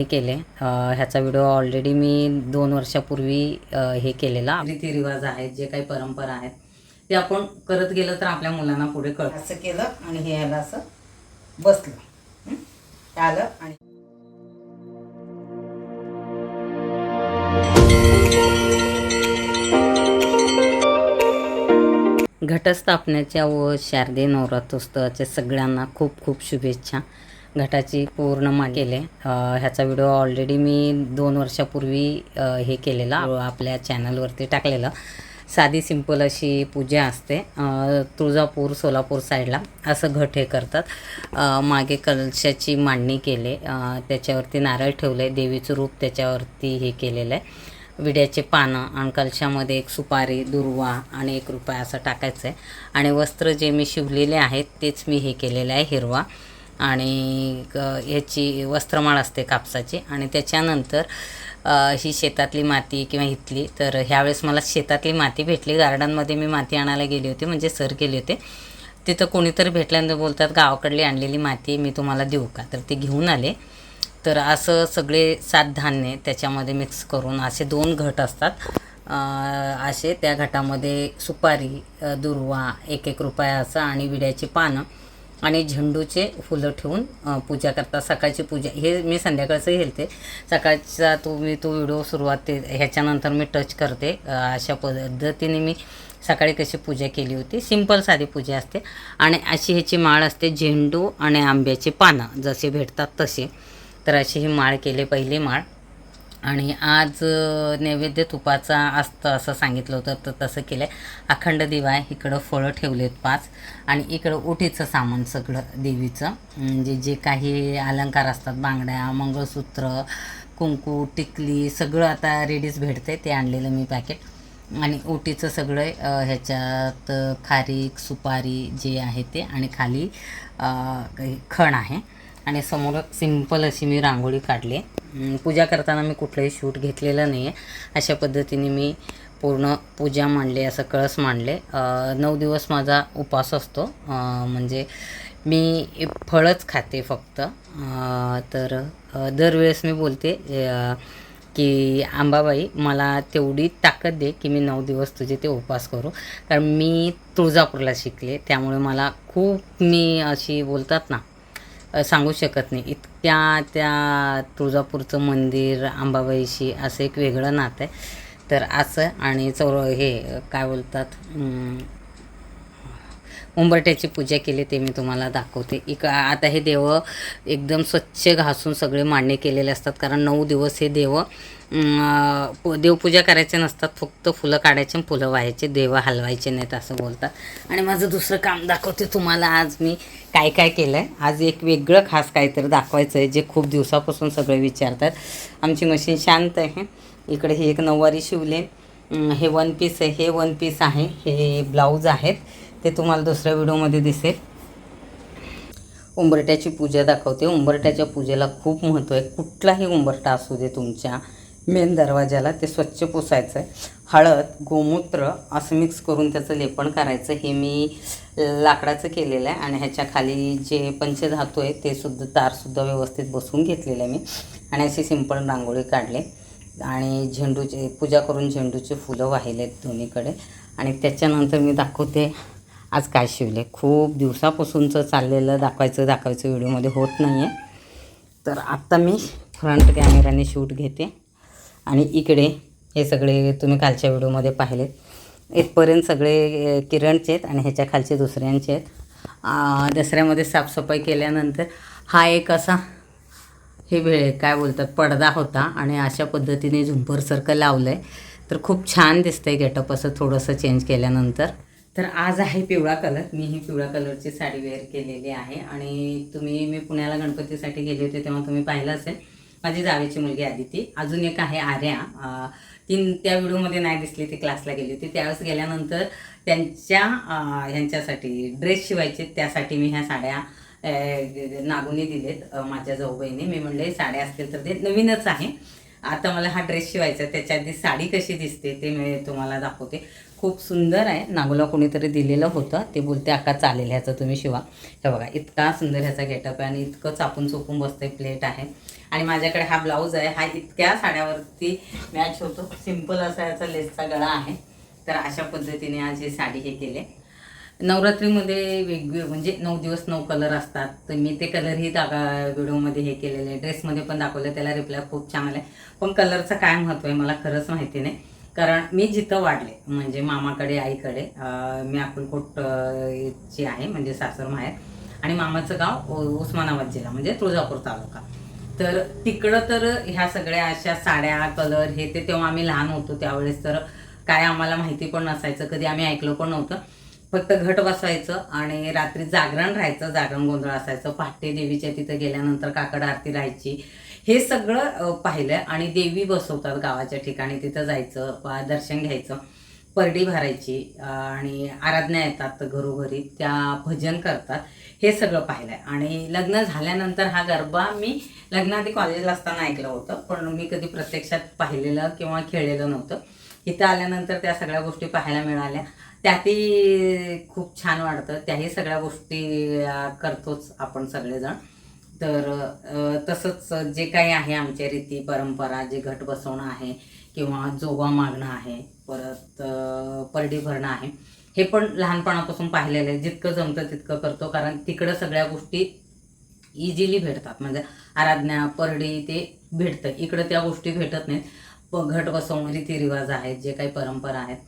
हे केले ह्याचा व्हिडिओ ऑलरेडी मी दोन वर्षापूर्वी हे केलेला. रीतिरिवाज आहेत जे काही परंपरा आहेत ते आपण करत गेलं तर आपल्या मुलांना पुढे कळत. असं केलं आणि हे ह्याला असं बसलं. आलं आणि घटस्थापनेच्या व शारदीय नवरात्रोत्सवाच्या सगळ्यांना खूप खूप शुभेच्छा. घटाची पूर्ण मा केले. ह्याचा व्हिडिओ ऑलरेडी मी दोन वर्षापूर्वी हे केलेला. आपल्या चॅनलवरती टाकलेलं. साधी सिंपल अशी पूजा असते. तुळजापूर सोलापूर साईडला असं घट हे करतात. मागे कलशाची मांडणी केले. त्याच्यावरती नारळ ठेवले. देवीचं रूप त्याच्यावरती हे केलेलं आहे. विड्याचे पानं आणि कलशामध्ये एक सुपारी दुर्वा आणि एक रुपया असं टाकायचं आहे आणि वस्त्र जे मी शिवलेले आहेत तेच मी हे केलेलं आहे हिरवा. आणि याची ह्याची वस्त्रमाळ असते कापसाची आणि त्याच्यानंतर ही शेतातली माती किंवा इथली तर ह्यावेळेस मला शेतातली माती भेटली. गार्डनमध्ये मी माती आणायला गेली होती म्हणजे सर गेले होते. तिथं कोणीतरी भेटल्यानंतर बोलतात गावाकडली आणलेली माती मी तुम्हाला देऊ का? तर ते घेऊन आले. तर असं सगळे सात धान्य त्याच्यामध्ये मिक्स करून असे दोन घट असतात. असे त्या घटामध्ये सुपारी दुर्वा एक एक रुपया असं आणि विड्याची पानं आणि झेंडूचे फुलं ठेवून पूजा करतात. सकाळची पूजा हे मी संध्याकाळचं घेते. सकाळचा तो मी तो व्हिडिओ सुरुवात ते ह्याच्यानंतर मी टच करते. अशा पद्धतीने मी सकाळी कशी पूजा केली होती. सिंपल साधी पूजा असते. आणि अशी ह्याची माळ असते झेंडू आणि आंब्याची पानं. जसे भेटतात तसे. तर अशी ही माळ केली पहिली माळ. आणि आज नैवेद्य तुपाचा असतं असं सांगितलं होतं तर तसं केलं आहे अखंड दिवा आहे इकडं फळं ठेवलेत पाच. आणि इकडं ओटीचं सामान सगळं देवीचं. म्हणजे जे काही अलंकार असतात बांगड्या मंगळसूत्र कुंकू टिकली सगळं आता रेडीच भेटते ते आणलेलं मी पॅकेट. आणि ओटीचं सगळं ह्याच्यात खारीक सुपारी जे आहे ते आणि खाली काही खण आहे. आणि समोर सिंपल अशी मी रांगोळी काढली. पूजा करताना मी कुठलंही शूट घेतलेलं नाही आहे अशा पद्धतीने मी पूर्ण पूजा मांडली असं कळस मांडले. नऊ दिवस माझा उपवास असतो. म्हणजे मी फळच खाते फक्त. तर दरवेळेस मी बोलते की आंबाबाई मला तेवढी ताकद दे की मी नऊ दिवस तुझे ते उपवास करू. कारण मी तुळजापूरला शिकले त्यामुळे मला खूप मी अशी बोलतात ना सांगू शकत नाही. इतक्या त्या तुळजापूरचं मंदिर अंबाबाईशी असं एक वेगळं नातं आहे. तर असं आणि चौर हे काय बोलतात उंबरट्याची पूजा केली ते मी तुम्हाला दाखवते. इक आता हे देव एकदम स्वच्छ घासून सगळे मांडणे केलेले असतात. कारण नऊ दिवस हे देव देवपूजा करायचे नसतात. फक्त फुलं काढायचे आणि फुलं व्हायचे देव हलवायचे नाहीत असं बोलतात. आणि माझं दुसरं काम दाखवते तुम्हाला. आज मी काय काय केलं आहे आज एक वेगळं खास काहीतरी दाखवायचं आहे जे खूप दिवसापासून सगळे विचारतात. आमची मशीन शांत आहे. इकडे हे एक नऊवारी शिवले. हे वन पीस आहे. हे वन पीस आहे. हे ब्लाऊज आहेत. ते तुम्हाला दुसऱ्या व्हिडिओमध्ये दिसेल. उंबरट्याची पूजा दाखवते. उंबरट्याच्या पूजेला खूप महत्त्व आहे. कुठलाही उंबरटा असू दे तुमच्या मेन दरवाजाला ते स्वच्छ पुसायचं आहे हळद गोमूत्र असं मिक्स करून त्याचं लेपण करायचं. हे मी लाकडाचं केलेलं आहे आणि ह्याच्या खाली जे पंचधातू आहे ते सुद्धा तारसुद्धा व्यवस्थित बसवून घेतलेलं आहे मी. आणि अशी सिंपल रांगोळी काढले. आणि झेंडूचे पूजा करून झेंडूचे फुलं वाहिलेत दोन्हीकडे. आणि त्याच्यानंतर मी दाखवते आज काय शिवले? खूप दिवसापासूनचं चाललेलं दाखवायचं दाखवायचं व्हिडिओमध्ये होत नाही आहे तर आत्ता मी फ्रंट कॅमेराने शूट घेते. आणि इकडे हे सगळे तुम्ही कालच्या व्हिडिओमध्ये पाहिलेत. इथपर्यंत सगळे किरणचे आहेत आणि ह्याच्या खालचे दुसऱ्यांचे आहेत. दसऱ्यामध्ये साफसफाई केल्यानंतर हा एक असा हे भे काय बोलतात पडदा होता आणि अशा पद्धतीने झुंबरसारखं लावलं आहे तर खूप छान दिसतं आहे गेटअप असं थोडंसं चेंज केल्यानंतर. तर आज आहे पिवळा कलर. मी ही पिवळा कलरची साडी वेअर केलेली आहे. आणि तुम्ही मी पुण्याला गणपतीसाठी गेले होते तेव्हा तुम्ही पाहिलं असेल. माझी जावेची मुलगी आदिती. अजून एक आहे आर्या. ती त्या व्हिडिओमध्ये नाही दिसली ती क्लासला गेली होती. त्यावेळेस गेल्यानंतर त्यांच्या ह्यांच्यासाठी ड्रेस शिवायचे. त्यासाठी मी ह्या साड्या नागुनी दिलेत माझ्या जाऊबाईने मी म्हणले साड्या असतील तर ते नवीनच आहे. आता मला हा ड्रेस शिवायचा त्याच्या आधी साडी कशी दिसते ते मी तुम्हाला दाखवते. खूप सुंदर आहे. नागूला कोणीतरी दिलेलं होतं. ते बोलते आका चालेल ह्याचं तुम्ही शिवा. हे बघा इतका सुंदर ह्याचा गेटअप आहे आणि इतकं चापून चोपून बसतंय प्लेट आहे. आणि माझ्याकडे हा ब्लाऊज आहे. हा इतक्या साड्यावरती मॅच होतो. सिंपल असा याचा लेसचा गळा आहे. तर अशा पद्धतीने आज ही साडी हे केले. नवरात्रीमध्ये वेगवेगळे म्हणजे नऊ दिवस नऊ कलर असतात. तर मी ते कलरही दागा व्हिडिओमध्ये हे केलेले. ड्रेसमध्ये पण दाखवलं. त्याला रिप्लाय खूप छान आहे पण कलरचं काय महत्त्व आहे? मला खरंच माहिती नाही. कारण मी जिथं वाढले म्हणजे मामाकडे आईकडे मी अक्कलकोट ची आहे म्हणजे सासर माहेर. आणि मामाचं गाव उस्मानाबाद जिल्हा म्हणजे तुळजापूर तालुका. तर तिकडं तर ह्या सगळ्या अशा साड्या कलर हे ते तेव्हा आम्ही लहान होतो त्यावेळेस तर काय आम्हाला माहिती पण नसायचं कधी आम्ही ऐकलं पण नव्हतं. फक्त घट बसवायचं आणि रात्री जागरण राहायचं जागरण गोंधळ असायचं. पहाटे देवीच्या तिथं गेल्यानंतर काकड आरती राहायची. हे सगळं पाहिलं आणि देवी बसवतात गावाच्या ठिकाणी. तिथं जायचं दर्शन घ्यायचं परडी भरायची आणि आराधना येतात घरोघरी. त्या भजन करतात. हे सगळं पाहिलंय. आणि लग्न झाल्यानंतर हा गरबा मी लग्नाआधी कॉलेजला असताना ऐकलं होतं. पण मी कधी प्रत्यक्षात पाहिलेलं किंवा खेळलेलं नव्हतं. इथं आल्यानंतर त्या सगळ्या गोष्टी पाहायला मिळाल्या. त्यातही खूप छान वाटतं. त्याही सगळ्या गोष्टी करतोच आपण सगळेजण. तर तसंच जे काही आहे आमच्या रीती परंपरा जे घट बसवणं आहे किंवा जोगा मागणं आहे परत परडी भरणं आहे हे पण लहानपणापासून पाहिलेलं आहे. जितकं जमतं तितकं करतो कारण तिकडं सगळ्या गोष्टी इझिली भेटतात. म्हणजे आराधना परडी ते भेटतं. इकडं त्या गोष्टी भेटत नाहीत. प घट बसवणं रीतिरिवाज आहेत जे काही परंपरा आहेत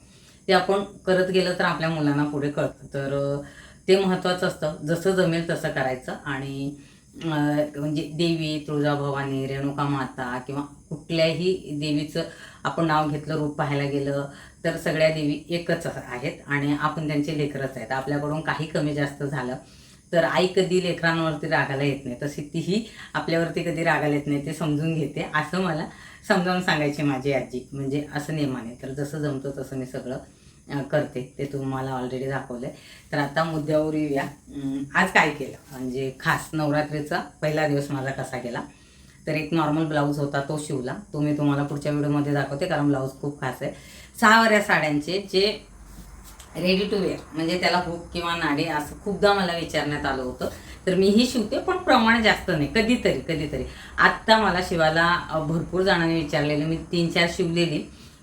ते आपण करत गेलं तर आपल्या मुलांना पुढे कळतं. तर ते महत्त्वाचं असतं. जसं जमेल तसं करायचं आणि म्हणजे देवी तुळजाभवानी रेणुका माता किंवा कुठल्याही देवीचं आपण नाव घेतलं रूप पाहायला गेलं तर सगळ्या देवी एकच आहेत आणि आपण त्यांचे लेकरच आहेत. आपल्याकडून काही कमी जास्त झालं तर आई कधी लेकरांवरती रागायला येत नाही. तशी तीही आपल्यावरती कधी रागायला येत नाही ते समजून घेते. असं मला समजावून सांगायची माझी आजी. म्हणजे असं नियमाने तर जसं जमतं तसं मी सगळं करते. ते तुम्हाला ऑलरेडी दाखवलं आहे तर आता मुद्द्यावर येऊया. आज काय केलं? म्हणजे खास नवरात्रीचा पहिला दिवस माझा कसा गेला? तर एक नॉर्मल ब्लाऊज होता तो शिवला. तो मी तुम्हाला पुढच्या व्हिडिओमध्ये दाखवते कारण ब्लाऊज खूप खास आहे. सहा वाऱ्या साड्यांचे जे रेडी टू वेअर म्हणजे त्याला हुक किंवा नाडी असं खूपदा मला विचारण्यात आलं होतं. तर मीही शिवते पण प्रमाण जास्त नाही. कधीतरी कधीतरी. आत्ता मला शिवायला भरपूर जणांनी विचारलेलं मी तीन चार शिवलेली.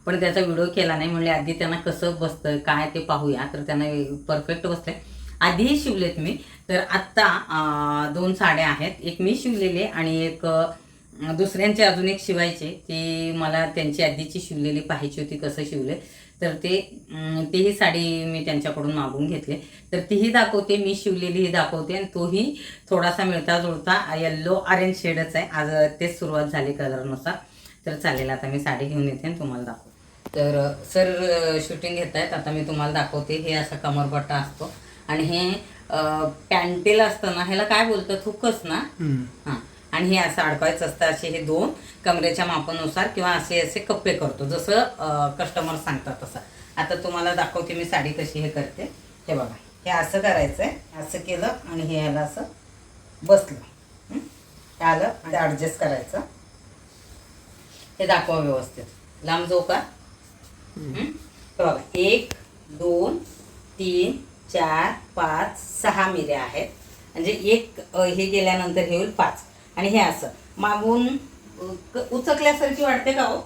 पण त्याचा व्हिडिओ केला नाही म्हणले आधी त्यांना कसं बसतं काय ते पाहूया. तर त्यांना परफेक्ट बसतंय आधीही शिवलेत मी. तर आत्ता दोन साड्या आहेत. एक मी शिवलेली आणि एक दुसऱ्यांची अजून एक शिवायचे. ती मला त्यांची आधीची शिवलेली पाहायची होती कसं शिवले. तर ते तीही साडी मी त्यांच्याकडून मागून घेतले. तर तीही दाखवते मी शिवलेली ही दाखवते आणि तोही थोडासा मिळता जुळता येल्लो ऑरेंज शेडच आहे. आज तेच सुरुवात झाली कलरनुसार तर चालेल आता मी साडी घेऊन येते आणि तुम्हाला दाखवते. तर सर शूटिंग घेत आहेत. आता मी तुम्हाला दाखवते. हे असा कमरपट्टा असतो. आणि हे पॅन्टेल असतं ना ह्याला काय बोलतात? हुकच ना? हां. आणि हे असं अडकवायचं असतं. असे हे दोन कमरेच्या मापानुसार किंवा असे असे कप्पे करतो. जसं कस्टमर सांगतात तसं. आता तुम्हाला दाखवते मी साडी कशी हे करते. हे बघा. हे असं करायचं आहे असं केलं आणि हे ह्याला असं बसलं. हं? आलं आणि ॲडजस्ट करायचं. हे दाखवा व्यवस्थित. लांब जाऊ का? बघा एक दोन तीन चार पाच सहा मिऱ्या आहेत. म्हणजे एक हे गेल्यानंतर हे होईल पाच. आणि हे असं. मागून उचकल्यासारखी वाटते का हो?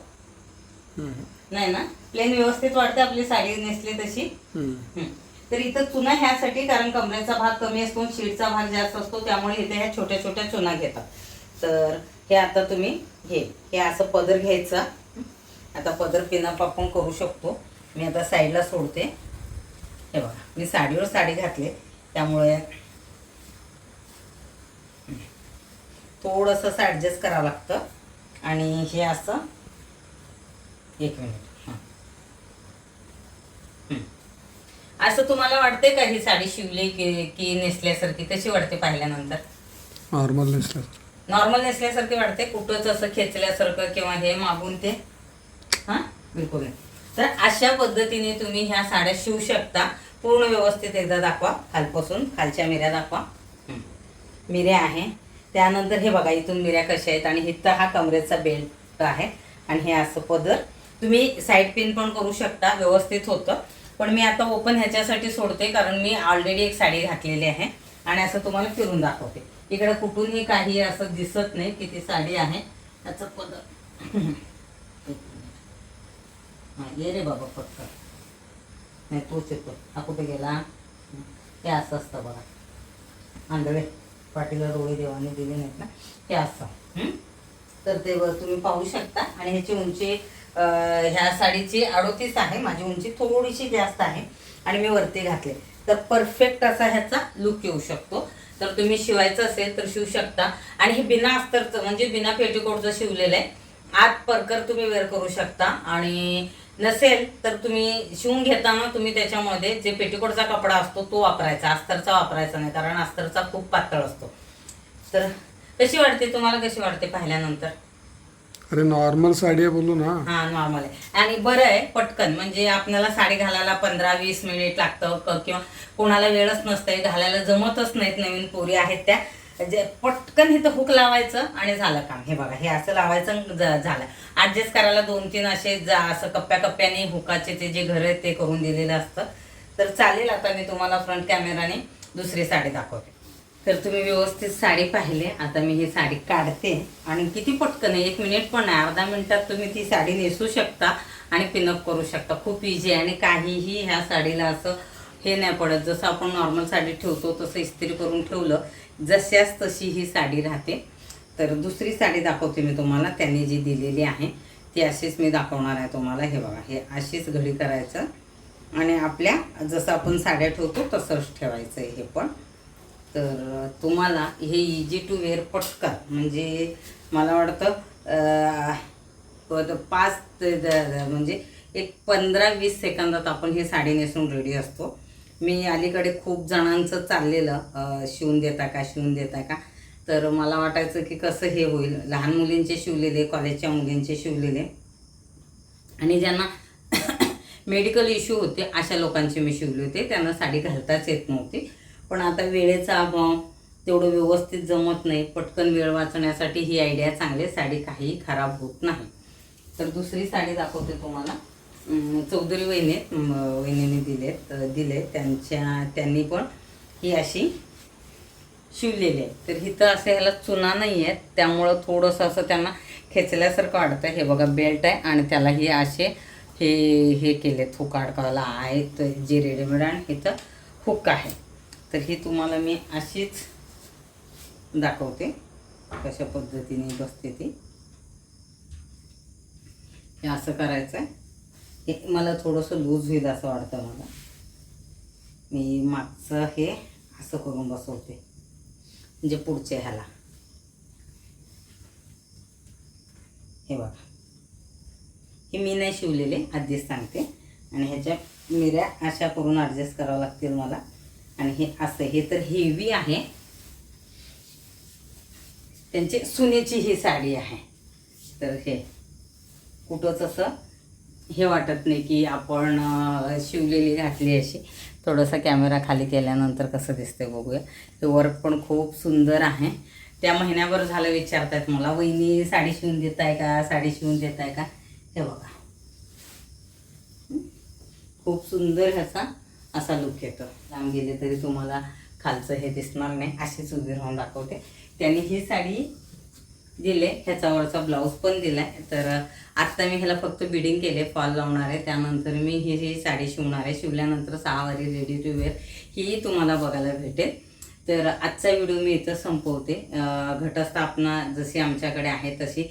नाही ना? प्लेन व्यवस्थित वाटते आपली साडी नेसली तशी. तर इथं चुना ह्यासाठी कारण कमरेचा भाग कमी असतो शीटचा भाग जास्त असतो त्यामुळे इथे ह्या छोट्या छोट्या चुना घेतात. तर हे आता तुम्ही हे हे असं पदर घ्यायचा. आता पदर पिनअप आपण करू शकतो. मी आता साईडला सोडते. हे बघा मी साडीवर साडी घातली. त्यामुळे. थोडंसं असं ॲडजस्ट करावं लागतं. आणि हे असं एक मिनिट हां. असं तुम्हाला वाटते का ही साडी शिवली की की नेसल्यासारखी? कशी वाटते पाहिल्यानंतर? नॉर्मल नसलं नॉर्मल नेसल्यासारखी वाटते? कुठंच असं खेचल्यासारखं किंवा हे मागून ते? हां? बिलकुल नाही. तर अशा पद्धतीने तुम्ही ह्या साड्या शिवू शकता. पूर्ण व्यवस्थित एकदा दाखवा. खालपासून खालच्या मिऱ्या दाखवा. मिऱ्या आहे. त्यानंतर हे बघा इथून मिऱ्या कशा आहेत आणि इथं हा कमरेचा बेल्ट आहे. आणि हे असं पदर. तुम्ही साईड पिन पण करू शकता. व्यवस्थित होतं. पण मी आता ओपन ह्याच्यासाठी सोडते कारण मी ऑलरेडी एक साडी घातलेली आहे. आणि असं तुम्हाला फिरून दाखवते. इकडे कुठूनही काही असं दिसत नाही की ती साडी आहे. त्याचं पद हा ये रे बाबा पटकन नाही तोच येतो. हा कुठे गेला? हे असं असतं बघा. आंधळे पाठीला डोळे देवाने दिले नाहीत ना? हे असं? तर ते तुम्ही पाहू शकता. आणि ह्याची उंची ह्या साडीची अडोतीस आहे. माझी उंची थोडीशी जास्त आहे. आणि मी वरती घातले. तर परफेक्ट असा ह्याचा लुक येऊ शकतो. तर तुम्ही शिवायचं असेल तर शिवू शकता. आणि हे बिना अस्तरचं म्हणजे बिना पेटीकोटचं शिवलेलं आहे. आत परकर तुम्ही वेअर करू शकता. आणि नसेल तर तुम्ही शिवून घेताना तुम्ही त्याच्यामध्ये जे पेटीकोटचा कपडा असतो तो वापरायचा अस्तरचा वापरायचा नाही कारण अस्तरचा खूप पातळ असतो. तर कशी वाटते तुम्हाला कशी वाटते पाहिल्यानंतर? अरे नॉर्मल साडी आहे बोलू ना. हा नॉर्मल आहे. आणि बरं आहे पटकन म्हणजे आपल्याला साडी घालायला पंधरा वीस मिनिट लागतं किंवा कोणाला वेळच नसतंय घालायला जमतच नाहीत नवीन पोरी आहेत त्या. जे पटकन इथं हुक लावायचं आणि झालं काम. हे बघा हे असं लावायचं झालं. ऍडजस्ट करायला दोन तीन असे जा असं कप्प्या कप्प्याने हुकाचे ते जे घर आहेत ते करून दिलेलं असतं. तर चालेल आता मी तुम्हाला फ्रंट कॅमेराने दुसरी साडी दाखवते. तर तुम्ही व्यवस्थित साडी पाहिले. आता मी ही साडी काढते. आणि किती पटकन आहे? एक मिनिट पण नाही अर्धा मिनिटात तुम्ही ती साडी नेसू शकता आणि पिनअप करू शकता. खूप इझी आहे. आणि काहीही ह्या साडीला असं हे नाही पडत. जसं आपण नॉर्मल साडी ठेवतो तसं इस्त्री करून ठेवलं जशाच तशी ही साडी राहते. तर दुसरी साडी दाखवते मी तुम्हाला त्यांनी जी दिलेली आहे ती अशीच मी दाखवणार आहे तुम्हाला. हे बघा हे अशीच घडी करायचं. आणि आपल्या जसं आपण साड्या ठेवतो तसंच ठेवायचं आहे हे पण. तर तुम्हाला हे इजी टू वेअर पटकन म्हणजे मला वाटतं पाच ते द- म्हणजे एक पंधरा वीस सेकंदात आपण ही साडी नेसून रेडी असतो. मी अलीकडे खूप जणांचं चाललेलं शिवून देता का शिवून देता का? तर मला वाटायचं की कसं हे होईल. लहान मुलींचे शिवलेले कॉलेजच्या मुलींचे शिवलेले. आणि ज्यांना मेडिकल इश्यू होते अशा लोकांचे मी शिवले होते. त्यांना साडी घालताच येत नव्हती. पण आता वेळेचा अभाव तेवढं व्यवस्थित जमत नाही. पटकन वेळ वाचण्यासाठी ही आयडिया चांगली आहे. साडी काही खराब होत नाही. तर दुसरी साडी दाखवते तुम्हाला. चौधरी वहिनी वहिनीने दिलेत दिले त्यांच्या त्यांनी पण ही अशी शिवलेली आहे. तर इथं असं ह्याला चुना नाही आहेत. त्यामुळं थोडंसं असं त्यांना खेचल्यासारखं वाटतं. हे बघा बेल्ट आहे आणि त्याला हे असे हे हे केले हुक आहे आहेत जे रेडीमेड आणि इथं हुक आहे. तर ही तुम्हाला मी अशीच दाखवते. कशा पद्धतीने बसते ती. हे असं करायचं आहे हे मला थोडंसं लूज होईल असं वाटतं मला. मी मागचं हे असं करून बसवते. म्हणजे पुढच्या ह्याला. हे बघा. हे मी नाही शिवलेले आधीच सांगते. आणि ह्याच्या मिऱ्या अशा करून ॲडजस्ट करावं लागतील मला. आणि हे असं हे तर हेवी आहे. त्यांची सुनेची ही साडी आहे. तर हे. कुठंच असं हे वाटत नाही की आपण शिवलेली घातली अशी. थोडंसं कॅमेरा खाली केल्यानंतर कसं दिसतंय बघूया. हे वर्क पण खूप सुंदर आहे. त्या महिन्याभर झालं विचारतायत मला वहिनी साडी शिवून देत आहे का? साडी शिवून देत आहे का? हे बघा. खूप सुंदर ह्याचा असा लुक येतो. लांब गेले तरी तुम्हाला खालचं हे दिसणार नाही. अशीच उभी राहून दाखवते. त्यांनी ही साडी दिले ह्याच्यावरचा ब्लाऊज पण दिलाय. तर आत्ता मी ह्याला फक्त बिडिंग केले फॉल लावणार आहे. त्यानंतर मी ही ही साडी शिवणार आहे शिवल्यानंतर सहा वारी रेडी टू वेअर ही तुम्हाला बघायला भेटेल. तर आजचा व्हिडिओ मी इथं संपवते. घटस्थापना जशी आमच्याकडे आहे तशी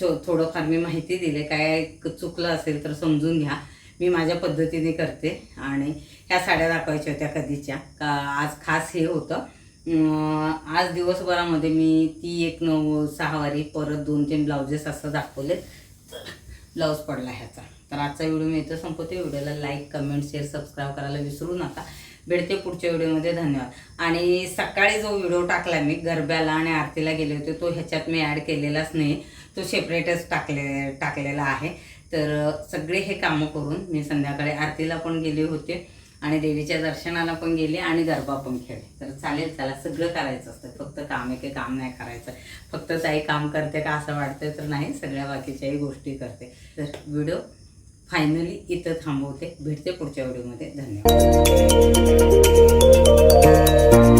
छो थोडंफार मी माहिती दिले. काय चुकलं असेल तर समजून घ्या. मी माझ्या पद्धतीने करते. आणि ह्या साड्या दाखवायच्या होत्या कधीच्या. का आज खास हे होतं. आज दिवसभरामध्ये मी ती एक नऊ सहावारी परत दोन तीन ब्लाउजेस असं दाखवले ब्लाऊज पडला ह्याचा. तर आजचा व्हिडिओ मी इथं संपवते. व्हिडिओला लाईक कमेंट शेअर सबस्क्राईब करायला विसरू नका. भेटते पुढच्या व्हिडिओमध्ये. धन्यवाद. आणि सकाळी जो व्हिडिओ टाकला मी गरब्याला आणि आरतीला गेले होते तो ह्याच्यात मी ॲड केलेलाच नाही. तो सेपरेटच टाकले टाकलेला आहे. तर सगळे हे कामं करून मी संध्याकाळी आरतीला पण गेले होते. आणि देवीच्या दर्शनाला पण गेले आणि गरबा पण खेळले. तर चालेल त्याला सगळं करायचं असतं. फक्त काम आहे की काम नाही करायचं. फक्त ताई काम करते का असं वाटतं तर नाही सगळ्या बाकीच्याही गोष्टी करते. तर व्हिडिओ फायनली इथं थांबवते. भेटते पुढच्या व्हिडिओमध्ये. धन्यवाद.